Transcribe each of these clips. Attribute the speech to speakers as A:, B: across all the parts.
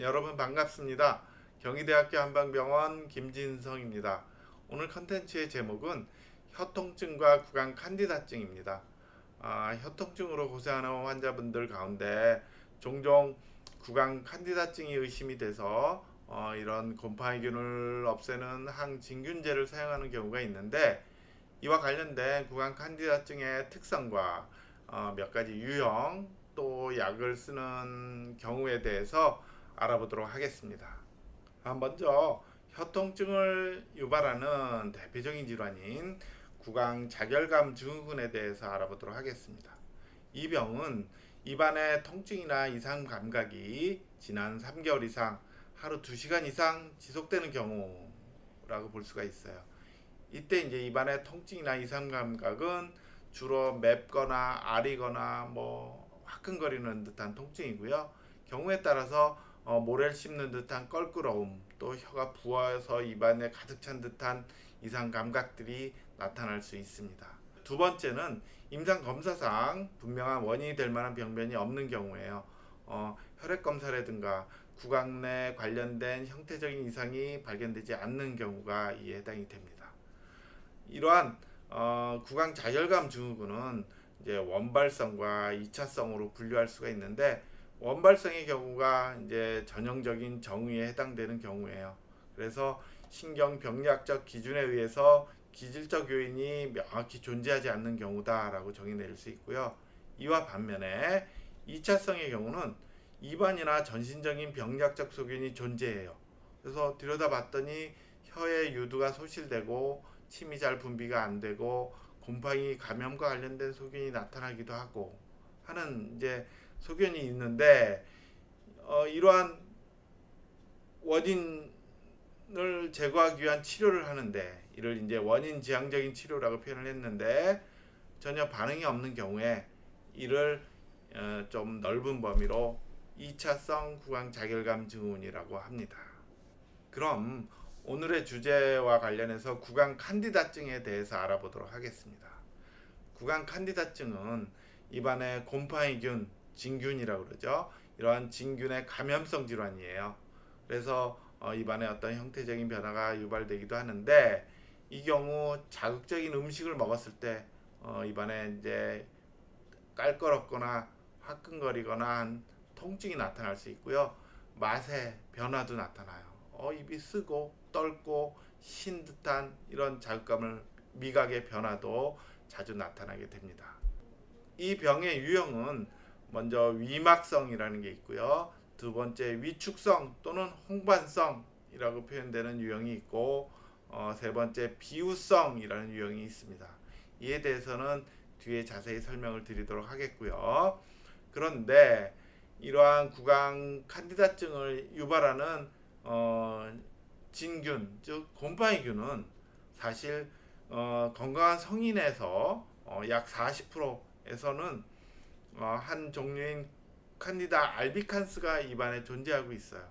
A: 여러분 반갑습니다. 경희대학교 한방병원 김진성입니다. 오늘 컨텐츠의 제목은 혀통증과 구강 칸디다증입니다. 아, 혀통증으로 고생하는 환자분들 가운데 종종 구강 칸디다증이 의심이 돼서 어, 이런 곰팡이균을 없애는 항진균제를 사용하는 경우가 있는데 이와 관련된 구강 칸디다증의 특성과 어, 몇 가지 유형 또 약을 쓰는 경우에 대해서 알아보도록 하겠습니다. 아, 먼저 혀통증을 유발하는 대표적인 질환인 구강 자결감 증후군에 대해서 알아보도록 하겠습니다. 이 병은 입안의 통증이나 이상 감각이 지난 3개월 이상 하루 2시간 이상 지속되는 경우라고 볼 수가 있어요. 이때 이제 입안의 통증이나 이상 감각은 주로 맵거나 아리거나 뭐 화끈거리는 듯한 통증이고요. 경우에 따라서 어, 모래를 씹는 듯한 껄끄러움, 또 혀가 부어서 입안에 가득 찬 듯한 이상 감각들이 나타날 수 있습니다. 두 번째는 임상 검사상 분명한 원인이 될 만한 병변이 없는 경우에요. 어, 혈액 검사라든가 구강 내 관련된 형태적인 이상이 발견되지 않는 경우가 이에 해당이 됩니다. 이러한 어, 구강 자결감 증후군은 이제 원발성과 이차성으로 분류할 수가 있는데 원발성의 경우가 이제 전형적인 정의에 해당되는 경우예요. 그래서 신경병리학적 기준에 의해서 기질적 요인이 명확히 존재하지 않는 경우다라고 정의 내릴 수 있고요. 이와 반면에 2차성의 경우는 입안이나 전신적인 병리학적 소견이 존재해요. 그래서 들여다봤더니 혀의 유두가 소실되고 침이 잘 분비가 안 되고 곰팡이 감염과 관련된 소견이 나타나기도 하고 하는 이제 소견이 있는데 어, 이러한 원인을 제거하기 위한 치료를 하는데 이를 이제 원인 지향적인 치료라고 표현을 했는데 전혀 반응이 없는 경우에 이를 어, 좀 넓은 범위로 2차성 구강 자결감 증후군이라고 합니다. 그럼 오늘의 주제와 관련해서 구강 칸디다증에 대해서 알아보도록 하겠습니다. 구강 칸디다증은 입안에 곰팡이균, 진균이라고 그러죠. 이러한 진균의 감염성 질환이에요. 그래서 어, 입안에 어떤 형태적인 변화가 유발되기도 하는데 이 경우 자극적인 음식을 먹었을 때 어, 입안에 이제 깔거럽거나 화끈거리거나 한 통증이 나타날 수 있고요. 맛의 변화도 나타나요. 어, 입이 쓰고 떨고 신 듯한 이런 자극감을 미각의 변화도 자주 나타나게 됩니다. 이 병의 유형은 먼저 위막성이라는 게 있고요. 두 번째 위축성 또는 홍반성이라고 표현되는 유형이 있고 어, 세 번째 비우성이라는 유형이 있습니다. 이에 대해서는 뒤에 자세히 설명을 드리도록 하겠고요. 그런데 이러한 구강 칸디다증을 유발하는 어, 진균 즉 곰팡이균은 사실 어, 건강한 성인에서 어, 약 40%에서는 어, 한 종류인 칸디다 알비칸스가 입안에 존재하고 있어요.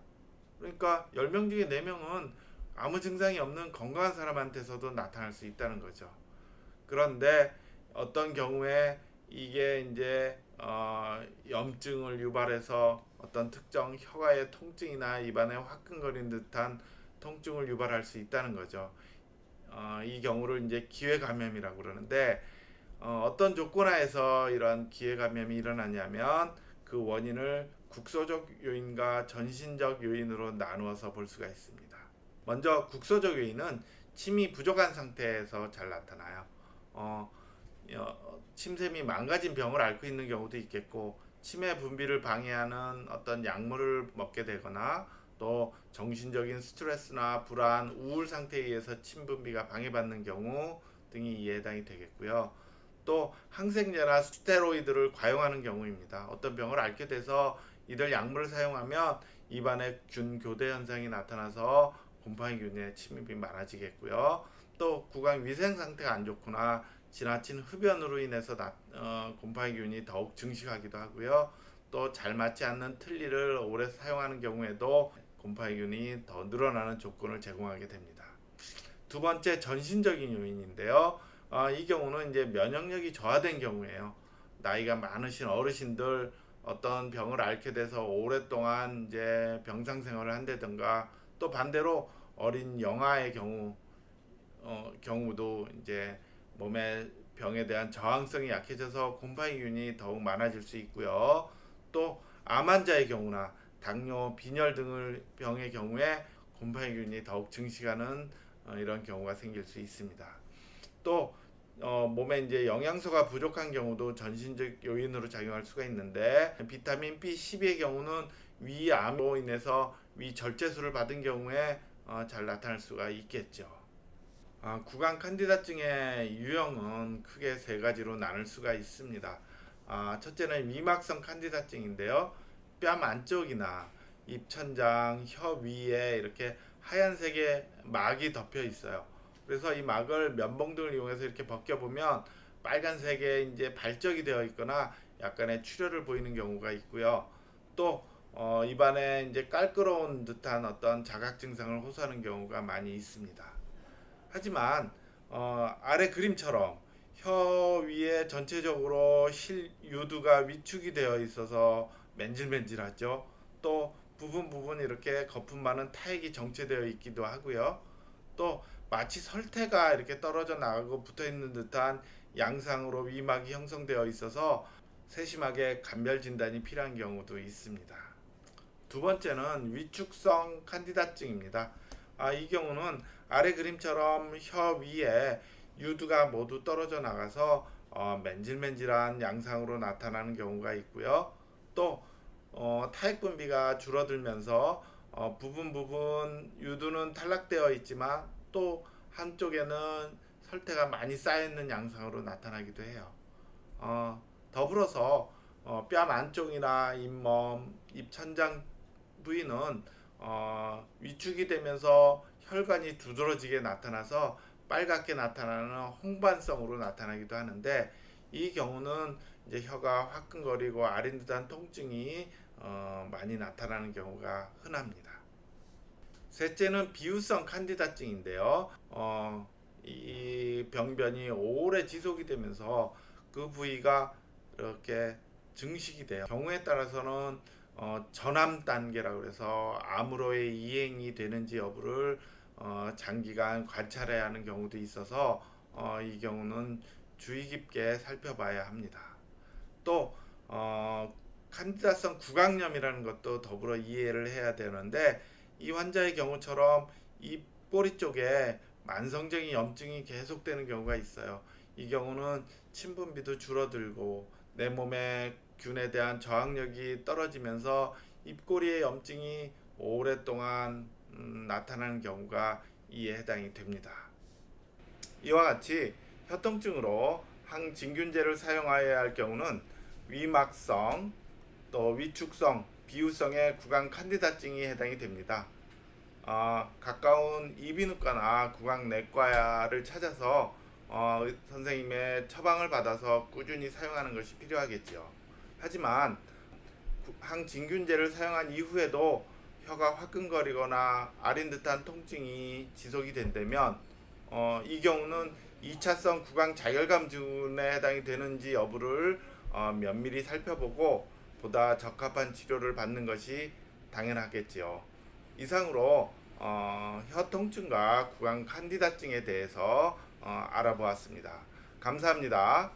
A: 그러니까 10명 중에 4명은 아무 증상이 없는 건강한 사람한테서도 나타날 수 있다는 거죠. 그런데 어떤 경우에 이게 이제 어, 염증을 유발해서 어떤 특정 혀가의 통증이나 입안에 화끈거리는 듯한 통증을 유발할 수 있다는 거죠. 어, 이 경우를 이제 기회 감염이라고 그러는데 어, 어떤 조건하에서 이런 기회 감염이 일어나냐면 그 원인을 국소적 요인과 전신적 요인으로 나누어서 볼 수가 있습니다. 먼저 국소적 요인은 침이 부족한 상태에서 잘 나타나요. 어, 어, 침샘이 망가진 병을 앓고 있는 경우도 있겠고 치매 분비를 방해하는 어떤 약물을 먹게 되거나 또 정신적인 스트레스나 불안, 우울 상태에 의해서 침 분비가 방해받는 경우 등이 이에 해당이 되겠고요. 또 항생제나 스테로이드를 과용하는 경우입니다. 어떤 병을 앓게 돼서 이들 약물을 사용하면 입안에 균 교대 현상이 나타나서 곰팡이균의 침입이 많아지겠고요. 또 구강 위생 상태가 안 좋거나 지나친 흡연으로 인해서 나, 어, 곰팡이균이 더욱 증식하기도 하고요. 또 잘 맞지 않는 틀니를 오래 사용하는 경우에도 곰팡이균이 더 늘어나는 조건을 제공하게 됩니다. 두 번째 전신적인 요인인데요. 어, 이 경우는 이제 면역력이 저하된 경우에요. 나이가 많으신 어르신들 어떤 병을 앓게 돼서 오랫동안 이제 병상 생활을 한다든가 또 반대로 어린 영아의 경우 어, 경우도 이제 몸의 병에 대한 저항성이 약해져서 곰팡이균이 더욱 많아질 수 있고요. 또 암 환자의 경우나 당뇨, 빈혈 등을 병의 경우에 곰팡이균이 더욱 증식하는 어, 이런 경우가 생길 수 있습니다. 또 어, 몸에 이제 영양소가 부족한 경우도 전신적 요인으로 작용할 수가 있는데 비타민 B12의 경우는 위암으로 인해서 위 절제술을 받은 경우에 어, 잘 나타날 수가 있겠죠. 아, 구강 칸디다증의 유형은 크게 세 가지로 나눌 수가 있습니다. 아, 첫째는 위막성 칸디다증인데요. 뺨 안쪽이나 입천장, 혀 위에 이렇게 하얀색의 막이 덮여 있어요. 그래서 이 막을 면봉 등을 이용해서 이렇게 벗겨 보면 빨간색의 이제 발적이 되어 있거나 약간의 출혈을 보이는 경우가 있고요. 또 어, 입안에 이제 깔끄러운 듯한 어떤 자각 증상을 호소하는 경우가 많이 있습니다. 하지만 어, 아래 그림처럼 혀 위에 전체적으로 실 유두가 위축이 되어 있어서 맨질맨질하죠. 또 부분 부분 이렇게 거품 많은 타액이 정체되어 있기도 하고요. 또 마치 설태가 이렇게 떨어져 나가고 붙어 있는 듯한 양상으로 위막이 형성되어 있어서 세심하게 감별 진단이 필요한 경우도 있습니다. 두 번째는 위축성 칸디다증입니다. 아, 이 경우는 아래 그림처럼 혀 위에 유두가 모두 떨어져 나가서 어, 맨질맨질한 양상으로 나타나는 경우가 있고요. 또 어, 타액 분비가 줄어들면서 어, 부분 부분 유두는 탈락되어 있지만 또 한쪽에는 설태가 많이 쌓여 있는 양상으로 나타나기도 해요. 어, 더불어서 어, 뺨 안쪽이나 잇몸, 입천장 부위는 어, 위축이 되면서 혈관이 두드러지게 나타나서 빨갛게 나타나는 홍반성으로 나타나기도 하는데 이 경우는 이제 혀가 화끈거리고 아린 듯한 통증이 어, 많이 나타나는 경우가 흔합니다. 셋째는 비유성 칸디다증인데요. 어, 이 병변이 오래 지속이 되면서 그 부위가 이렇게 증식이 돼요. 경우에 따라서는 어, 전암 단계라고 해서 암으로의 이행이 되는지 여부를 어, 장기간 관찰해야 하는 경우도 있어서 어, 이 경우는 주의 깊게 살펴봐야 합니다. 또 어, 칸디다성 구강염이라는 것도 더불어 이해를 해야 되는데 이 환자의 경우처럼 이 꼬리 쪽에 만성적인 염증이 계속되는 경우가 있어요. 이 경우는 침분비도 줄어들고 내 몸의 균에 대한 저항력이 떨어지면서 입꼬리의 염증이 오랫동안 음, 나타나는 경우가 이에 해당이 됩니다. 이와 같이 혀통증으로 항진균제를 사용하여야 할 경우는 위막성, 또 위축성, 비유성의 구강 칸디다증이 해당이 됩니다. 어, 가까운 이비인후과나 구강내과를 찾아서 어, 선생님의 처방을 받아서 꾸준히 사용하는 것이 필요하겠죠. 하지만 구- 항진균제를 사용한 이후에도 혀가 화끈거리거나 아린 듯한 통증이 지속이 된다면 어, 이 경우는 2차성 구강 자결감균에 해당이 되는지 여부를 어, 면밀히 살펴보고 보다 적합한 치료를 받는 것이 당연하겠지요. 이상으로 어, 혀 통증과 구강 칸디다증에 대해서 어, 알아보았습니다. 감사합니다.